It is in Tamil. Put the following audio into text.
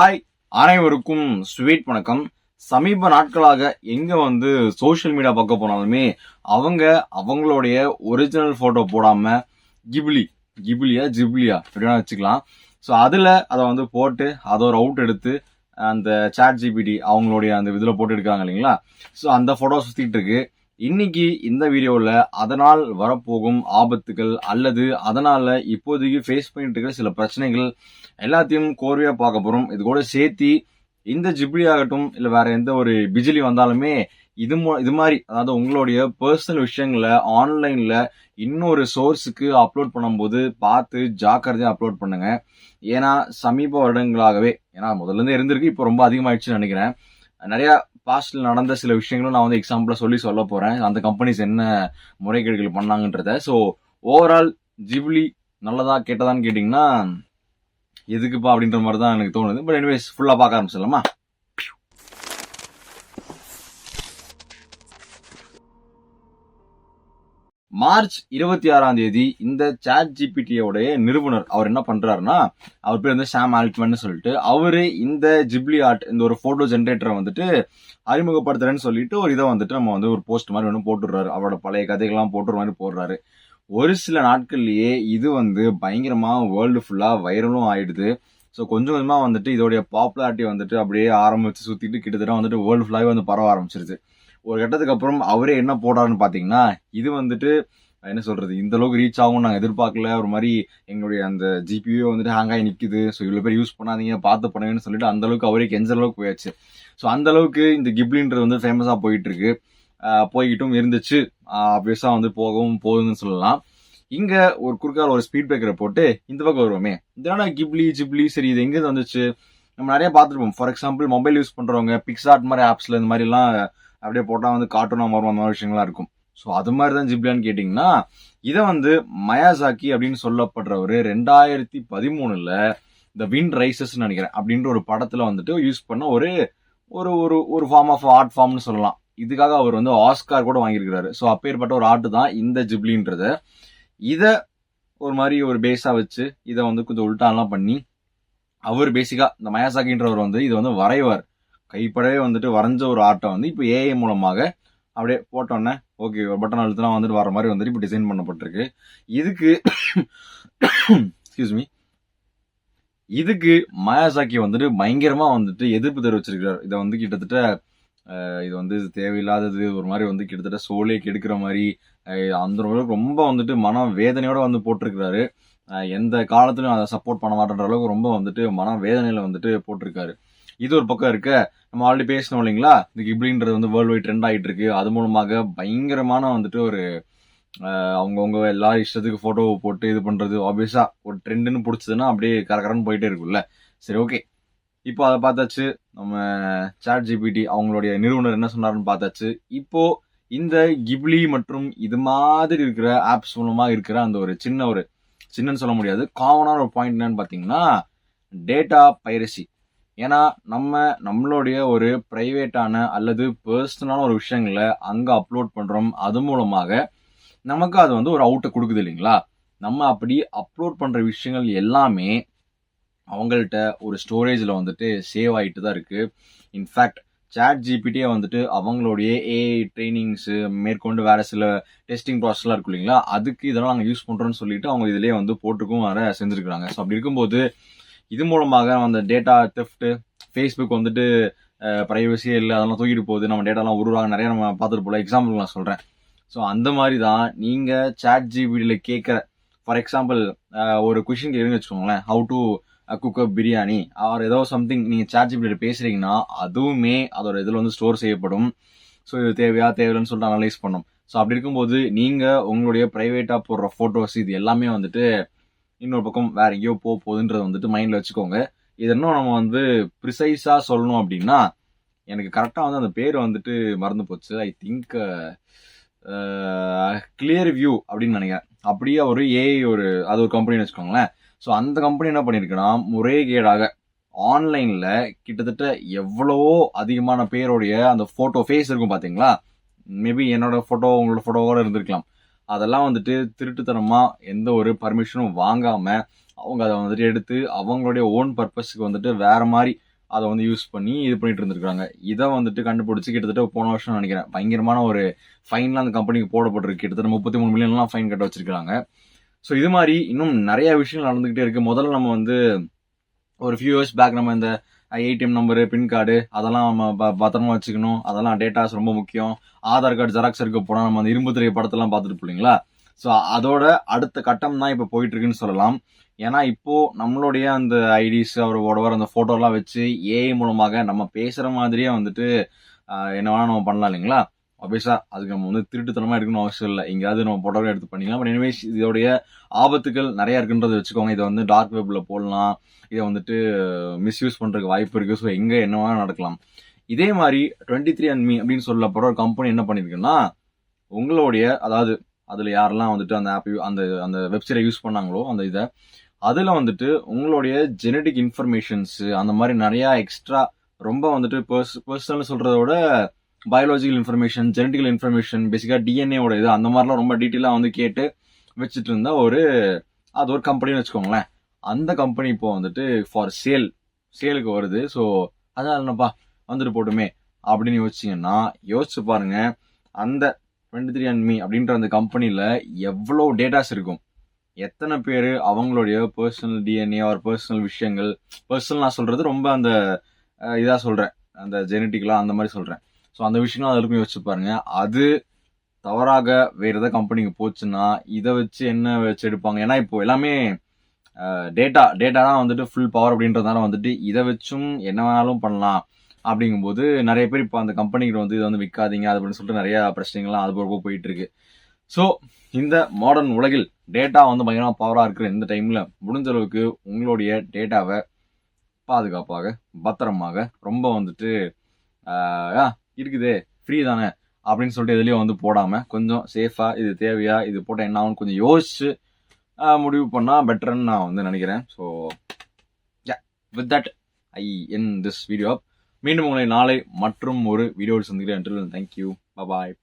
ஹாய் அனைவருக்கும் ஸ்வீட் வணக்கம். சமீப நாட்களாக எங்க வந்து சோஷியல் மீடியா பார்க்க போனாலுமே அவங்க அவங்களுடைய ஒரிஜினல் போட்டோ போடாம கிபிலி கிபிலியா ஜிப்லியா அப்படின்னா வச்சுக்கலாம். ஸோ அதில் அதை வந்து போட்டு அதை ஒரு அவுட் எடுத்து அந்த சாட் ஜிபிடி அவங்களுடைய அந்த இதில் போட்டு எடுக்காங்க இல்லைங்களா? ஸோ அந்த ஃபோட்டோ சுற்றிட்டு இருக்கு. இன்னைக்கு இந்த வீடியோவில் அதனால் வரப்போகும் ஆபத்துகள் அல்லது அதனால் இப்போதைக்கு ஃபேஸ் பண்ணிட்டு இருக்கிற சில பிரச்சனைகள் எல்லாத்தையும் கோர்வையாக பார்க்க போகிறோம் இது கூட சேர்த்தி இந்த ஜிப்ளி ஆகட்டும் இல்லை வேற எந்த ஒரு பிஜிலி வந்தாலுமே இது மு- இது மாதிரி அதாவது உங்களுடைய பர்சனல் விஷயங்களை ஆன்லைனில் இன்னொரு சோர்ஸுக்கு அப்லோட் பண்ணும்போது பார்த்து ஜாக்கிரதையாக அப்லோட் பண்ணுங்க. ஏன்னா சமீப வருடங்களாகவே ஏன்னா முதல்ல இருந்தே இருந்திருக்கு இப்போ ரொம்ப அதிகமாகிடுச்சுன்னு நினைக்கிறேன். நிறையா பாஸ்டில் நடந்த சில விஷயங்களும் நான் வந்து எக்ஸாம்பிளாக சொல்லி சொல்ல போகிறேன் அந்த கம்பெனிஸ் என்ன முறைகேடுகள் பண்ணாங்கன்றத. ஸோ ஓவரால் ஜிப்ளி நல்லதா கெட்டதான்னு கேட்டிங்கன்னா எதுக்குப்பா அப்படின்ற மாதிரி தான் எனக்கு தோணுது. பட் எனிவேஸ் ஃபுல்லாக பார்க்க ஆரம்பிச்சிடலாமா? மார்ச் இருபத்தி ஆறாம் தேதி இந்த சாட் ஜிபிடியோடைய நிறுவனர் அவர் என்ன பண்றாருன்னா அவர் பேர் வந்து ஷாம் ஆல்ட்மன் சொல்லிட்டு அவரு இந்த ஜிப்ளி ஆர்ட் இந்த ஒரு போட்டோ ஜென்ரேட்டரை வந்துட்டு அறிமுகப்படுத்துறேன்னு சொல்லிட்டு ஒரு இதை வந்துட்டு நம்ம வந்து ஒரு போஸ்ட் மாதிரி ஒன்று போட்டுடுறாரு. அவரோட பழைய கதைகள்லாம் போட்டுற மாதிரி போடுறாரு. ஒரு சில நாட்கள்லயே இது வந்து பயங்கரமா வேர்ல்டு ஃபுல்லா வைரலும் ஆயிடுது. ஸோ கொஞ்சம் கொஞ்சமாக வந்துட்டு இதோடைய பாப்புலாரிட்டி வந்துட்டு அப்படியே ஆரம்பித்து சுற்றிட்டு கிட்டத்தட்ட வந்துட்டு வேர்ல்டு ஃபுல்லாவே வந்து பரவ ஆரம்பிச்சிருது. ஒரு கட்டத்துக்கு அப்புறம் அவரே என்ன போடுறாருன்னு பார்த்தீங்கன்னா இது வந்துட்டு என்ன சொல்றது இந்த அளவுக்கு ரீச் ஆகும் நாங்கள் எதிர்பார்க்கல. ஒரு மாதிரி எங்களுடைய அந்த ஜிபியோ வந்துட்டு ஹேங் ஆகி ஸோ இவ்வளோ பேர் யூஸ் பண்ணாதீங்க பார்த்து பண்ணுங்கன்னு சொல்லிட்டு அந்த அளவுக்கு அவரே கெஞ்ச அளவுக்கு போயாச்சு. ஸோ அந்த அளவுக்கு இந்த கிப்ளின்றது வந்து ஃபேமஸாக போயிட்டு இருக்கு போய்கிட்டும் இருந்துச்சு. ஆப்வியஸாக வந்து போகவும் போகுதுன்னு சொல்லலாம். இங்கே ஒரு குறுக்கால ஒரு ஸ்பீட் பிரேக்கரை போட்டு இந்த பக்கம் வருவோமே. இதனால கிப்ளி ஜிப்ளி சரி இது எங்கேருந்து வந்துச்சு? நம்ம நிறைய பார்த்துருப்போம். ஃபார் எக்ஸாம்பிள் மொபைல் யூஸ் பண்ணுறவங்க பிக்ஸாட் மாதிரி ஆப்ஸில் இந்த மாதிரிலாம் அப்படியே போட்டால் வந்து கார்ட்டூனாக மாறும் அந்த மாதிரி விஷயங்கள்லாம் இருக்கும். ஸோ அது மாதிரி தான் ஜிப்லியான்னு கேட்டிங்கன்னா இதை வந்து மயாசாக்கி அப்படின்னு சொல்லப்படுறவர் ரெண்டாயிரத்தி பதிமூணில் த வின் ரைசஸ்ன்னு நினைக்கிறேன் அப்படின்ற ஒரு படத்தில் வந்துட்டு யூஸ் பண்ண ஒரு ஒரு ஒரு ஒரு ஃபார்ம் ஆஃப் ஆர்ட் ஃபார்ம்னு சொல்லலாம். இதுக்காக அவர் வந்து ஆஸ்கார் கூட வாங்கியிருக்கிறாரு. ஸோ அப்பேற்பட்ட ஒரு ஆர்ட் தான் இந்த ஜிப்ளின்றத இதை ஒரு மாதிரி ஒரு பேஸாக வச்சு இதை வந்து கொஞ்சம் உல்டாலாம் பண்ணி அவர் பேசிக்காக இந்த மயாசாக்கின்றவர் வந்து இதை வந்து வரைவார். கைப்படவே வந்துட்டு வரைஞ்ச ஒரு ஆர்ட்டை வந்து இப்போ ஏஐ மூலமாக அப்படியே போட்டோன்னே ஓகே ஒரு பட்டன் அழுத்தினா வந்துட்டு வர மாதிரி வந்துட்டு இப்போ டிசைன் பண்ணப்பட்டிருக்கு. இதுக்கு எக்ஸ்கியூஸ் மீ இதுக்கு மாயாசாக்கி வந்துட்டு பயங்கரமாக வந்துட்டு எதிர்ப்பு தெரிவிச்சிருக்கிறார். இதை வந்து கிட்டத்தட்ட இது வந்து தேவையில்லாதது ஒரு மாதிரி வந்து கிட்டத்தட்ட சோலே கெடுக்கிற மாதிரி அந்த அளவுக்கு ரொம்ப வந்துட்டு மன வேதனையோடு வந்து போட்டிருக்கிறாரு. எந்த காலத்திலும் அதை சப்போர்ட் பண்ண மாட்டேன்ற அளவுக்கு ரொம்ப வந்துட்டு மன வேதனையில் வந்துட்டு போட்டிருக்காரு. இது ஒரு பக்கம் இருக்க நம்ம ஆல்ரெடி பேசணும் இல்லைங்களா? இந்த கிப்ளின்றது வந்து வேர்ல்டு வைட் ட்ரெண்ட் ஆகிட்டு இருக்கு அது மூலமாக பயங்கரமான வந்துட்டு ஒரு அவங்கவுங்க எல்லா இஷ்டத்துக்கு ஃபோட்டோவை போட்டு இது பண்ணுறது ஆப்வியஸாக ஒரு ட்ரெண்டுன்னு பிடிச்சதுன்னா அப்படியே கரகரன்னு போயிட்டே இருக்கும்ல. சரி ஓகே இப்போ அதை பார்த்தாச்சு. நம்ம சாட் ஜிபிடி அவங்களுடைய நிறுவனர் என்ன சொன்னாருன்னு பார்த்தாச்சு. இப்போ இந்த கிப்லி மற்றும் இது மாதிரி இருக்கிற ஆப்ஸ் மூலமாக இருக்கிற அந்த ஒரு சின்ன ஒரு சின்னன்னு சொல்ல முடியாது. காமனான ஒரு பாயிண்ட் என்னன்னு பார்த்தீங்கன்னா டேட்டா பைரசி ஏன்னா நம்ம நம்மளுடைய ஒரு ப்ரைவேட்டான அல்லது பர்சனலான ஒரு விஷயங்களை அங்கே அப்லோட் பண்ணுறோம் அது மூலமாக நமக்கு அது வந்து ஒரு அவுட்டை கொடுக்குது இல்லைங்களா? நம்ம அப்படி அப்லோட் பண்ணுற விஷயங்கள் எல்லாமே அவங்கள்ட்ட ஒரு ஸ்டோரேஜில் வந்துட்டு சேவ் ஆகிட்டு தான் இருக்குது இன்ஃபேக்ட் சாட் ஜிபிடியே வந்துட்டு அவங்களுடைய ஏஐ ட்ரைனிங்ஸு மேற்கொண்டு வேறு சில டெஸ்டிங் ப்ராசஸ்லாம் இருக்கும் இல்லைங்களா? அதுக்கு இதெல்லாம் நாங்கள் யூஸ் பண்ணுறோன்னு சொல்லிட்டு அவங்க இதிலே வந்து போட்டுக்கும் வர செஞ்சுருக்குறாங்க. ஸோ அப்படி இருக்கும்போது இது மூலமாக அந்த டேட்டா தெஃப்ட்டு ஃபேஸ்புக் வந்துட்டு ப்ரைவசியே இல்லை அதெல்லாம் தூக்கிட்டு போகுது. நம்ம டேட்டாலாம் உருவாங்க நிறைய நம்ம பார்த்துட்டு போல எக்ஸாம்பிள் நான் சொல்கிறேன் ஸோ அந்த மாதிரி தான் நீங்கள் சாட் ஜிபிடியில் கேட்குற ஃபார் எக்ஸாம்பிள் ஒரு கொஷின் கேளுங்க வச்சுக்கோங்களேன். How to cook biryani or ஏதோ சம்திங் நீங்கள் சாட் ஜிபிடியில் பேசுகிறீங்கன்னா அதுவுமே அதோட இதில் வந்து ஸ்டோர் செய்யப்படும். ஸோ இது தேவையா தேவையில்லைன்னு சொல்லிட்டு அனலைஸ் பண்ணும். ஸோ அப்படி இருக்கும்போது நீங்கள் உங்களுடைய ப்ரைவேட்டாக போடுற ஃபோட்டோஸ் இது எல்லாமே வந்துட்டு இன்னொரு பக்கம் வேற எங்கேயோ போக போகுதுன்றத வந்துட்டு மைண்டில் வச்சுக்கோங்க. இது இன்னும் நம்ம வந்து ப்ரிசைஸாக சொல்லணும் அப்படின்னா எனக்கு கரெக்டாக வந்து அந்த பேர் வந்துட்டு மறந்து போச்சு. ஐ திங்க் கிளியர் வியூ அப்படின்னு நினைக்கிறேன். அப்படியே ஒரு ஏஐ ஒரு அது ஒரு கம்பெனின்னு வச்சுக்கோங்களேன். ஸோ அந்த கம்பெனி என்ன பண்ணியிருக்குன்னா முறைகேடாக ஆன்லைனில் கிட்டத்தட்ட எவ்வளவோ அதிகமான பேருடைய அந்த ஃபோட்டோ ஃபேஸ் இருக்கும் பார்த்தீங்களா மேபி என்னோட ஃபோட்டோ உங்களோட ஃபோட்டோவோட இருந்திருக்கலாம். அதெல்லாம் வந்துட்டு திருட்டுத்தனமாக எந்த ஒரு பர்மிஷனும் வாங்காமல் அவங்க அதை வந்துட்டு எடுத்து அவங்களுடைய ஓன் பர்பஸ்க்கு வந்துட்டு வேறு மாதிரி அதை வந்து யூஸ் பண்ணி இது பண்ணிட்டு இருந்திருக்காங்க இதை வந்துட்டு கண்டுபிடிச்சி கிட்டத்தட்ட போன வருஷம் நினைக்கிறேன். பயங்கரமான ஒரு ஃபைன்லாம் அந்த கம்பெனிக்கு போடப்பட்டிருக்கு. கிட்டத்தட்ட முப்பத்தி மூணு மில்லியன்லாம் ஃபைன் கட்ட வச்சிருக்காங்க ஸோ இது மாதிரி இன்னும் நிறைய விஷயங்கள் நடந்துக்கிட்டே இருக்குது முதல்ல நம்ம வந்து ஒரு ஃபியூ இயர்ஸ் பேக் நம்ம இந்த ஏடிஎம் நம்பரு பின் கார்டு அதெல்லாம் நம்ம ப- பத்திரமா வச்சுக்கணும். அதெல்லாம் டேட்டாஸ் ரொம்ப முக்கியம். ஆதார் கார்டு ஜெராக்ஸ் இருக்க போனால் நம்ம அந்த இரும்பு திரை படத்தெல்லாம் பார்த்துட்டு போலீங்களா ஸோ அதோட அடுத்த கட்டம் தான் இப்போ போயிட்டு இருக்குன்னு சொல்லலாம். ஏன்னா இப்போ நம்மளுடைய அந்த ஐடிஸ் அவரோட அந்த ஃபோட்டோலாம் வச்சு ஏஐ மூலமாக நம்ம பேசுகிற மாதிரியே வந்துட்டு என்ன வேணால் நம்ம பண்ணலாம் இல்லைங்களா? ஆப்வியஸா அதுக்கு நம்ம வந்து திருட்டுத்தனமாக எடுக்கணும் அவசியம் இல்லை. எங்கேயாவது நம்ம போட்டோவே எடுத்து பண்ணிக்கலாம். பட் எனிவேஸ் இதோடைய ஆபத்துகள் நிறைய இருக்குன்றதை வச்சுக்கோங்க. இதை வந்து டார்க் வெப்பில் போடலாம். இதை வந்துட்டு மிஸ்யூஸ் பண்ணுறதுக்கு வாய்ப்பு இருக்குது ஸோ எங்கே என்ன நடக்கலாம். இதே மாதிரி டுவெண்ட்டி த்ரீ அண்ட் மீ அப்படின்னு சொல்லப்படுற ஒரு கம்பெனி என்ன பண்ணியிருக்குன்னா உங்களுடைய அதாவது அதில் யாரெல்லாம் வந்துட்டு அந்த ஆப் அந்த அந்த வெப்சைட்டை யூஸ் பண்ணாங்களோ அந்த இதை அதில் வந்துட்டு உங்களுடைய ஜெனடிக் இன்ஃபர்மேஷன்ஸு அந்த மாதிரி நிறையா எக்ஸ்ட்ரா ரொம்ப வந்துட்டு பர்ஸ் பர்சனல் சொல்கிறத விட பயாலஜிக்கல் இன்ஃபர்மேஷன் ஜெனட்டிக்கல் இன்ஃபர்மேஷன் பேசிக்காக டிஎன்ஏவோட இது அந்த மாதிரிலாம் ரொம்ப டீட்டெயிலாக வந்து கேட்டு வச்சுட்டு இருந்தா ஒரு அது ஒரு கம்பெனின்னு வச்சுக்கோங்களேன். அந்த கம்பெனி இப்போ வந்துட்டு ஃபார் சேல் சேலுக்கு வருது. ஸோ அதான் என்னப்பா வந்துட்டு போட்டுமே. அப்படின்னு யோசிச்சிங்கன்னா யோசிச்சு பாருங்க அந்த டுவெண்ட்டி த்ரீ அண்ட் மீ அப்படின்ற அந்த கம்பெனியில் எவ்வளோ டேட்டாஸ் இருக்கும். எத்தனை பேர் அவங்களுடைய பர்சனல் டிஎன்ஏ ஒரு பர்சனல் விஷயங்கள் பர்சனல் நான் சொல்கிறது ரொம்ப அந்த இதாக சொல்கிறேன் அந்த ஜெனட்டிக்கலாக அந்த மாதிரி சொல்கிறேன் ஸோ அந்த விஷயங்கள் அது இருக்கும் யோசிச்சு பாருங்க. அது தவறாக வேறு எதாவது கம்பெனிக்கு போச்சுன்னா இதை வச்சு என்ன வச்சு எடுப்பாங்க? ஏன்னா இப்போ எல்லாமே டேட்டா டேட்டா தான் வந்துட்டு ஃபுல் பவர் அப்படின்றதுனால வந்துட்டு இதை வச்சும் என்ன வேணாலும் பண்ணலாம். அப்படிங்கும்போது நிறைய பேர் இப்போ அந்த கம்பெனிக்கு வந்து இதை வந்து விற்காதீங்க அது அப்படின்னு சொல்லிட்டு நிறைய பிரச்சனைகள்லாம் அது போக போயிட்டு இருக்கு. ஸோ இந்த மாடர்ன் உலகில் டேட்டா வந்து பயங்கரமாக பவராக இருக்கிற இந்த டைமில் முடிஞ்ச அளவுக்கு உங்களுடைய டேட்டாவை பாதுகாப்பாக பத்திரமாக ரொம்ப வந்துட்டு இருக்குதே ஃப்ரீ தானே அப்படின்னு சொல்லிட்டு எதுலேயும் வந்து போடாமல் கொஞ்சம் சேஃபாக இது தேவையா இது போட்டால் என்ன ஆகும்னு கொஞ்சம் யோசிச்சு முடிவு பண்ணால் பெட்டர்னு நான் வந்து நினைக்கிறேன். So with that I end this video மீண்டும் உங்களை நாளை மற்றும் ஒரு வீடியோவில் சந்திக்கிறேன். Thank you bye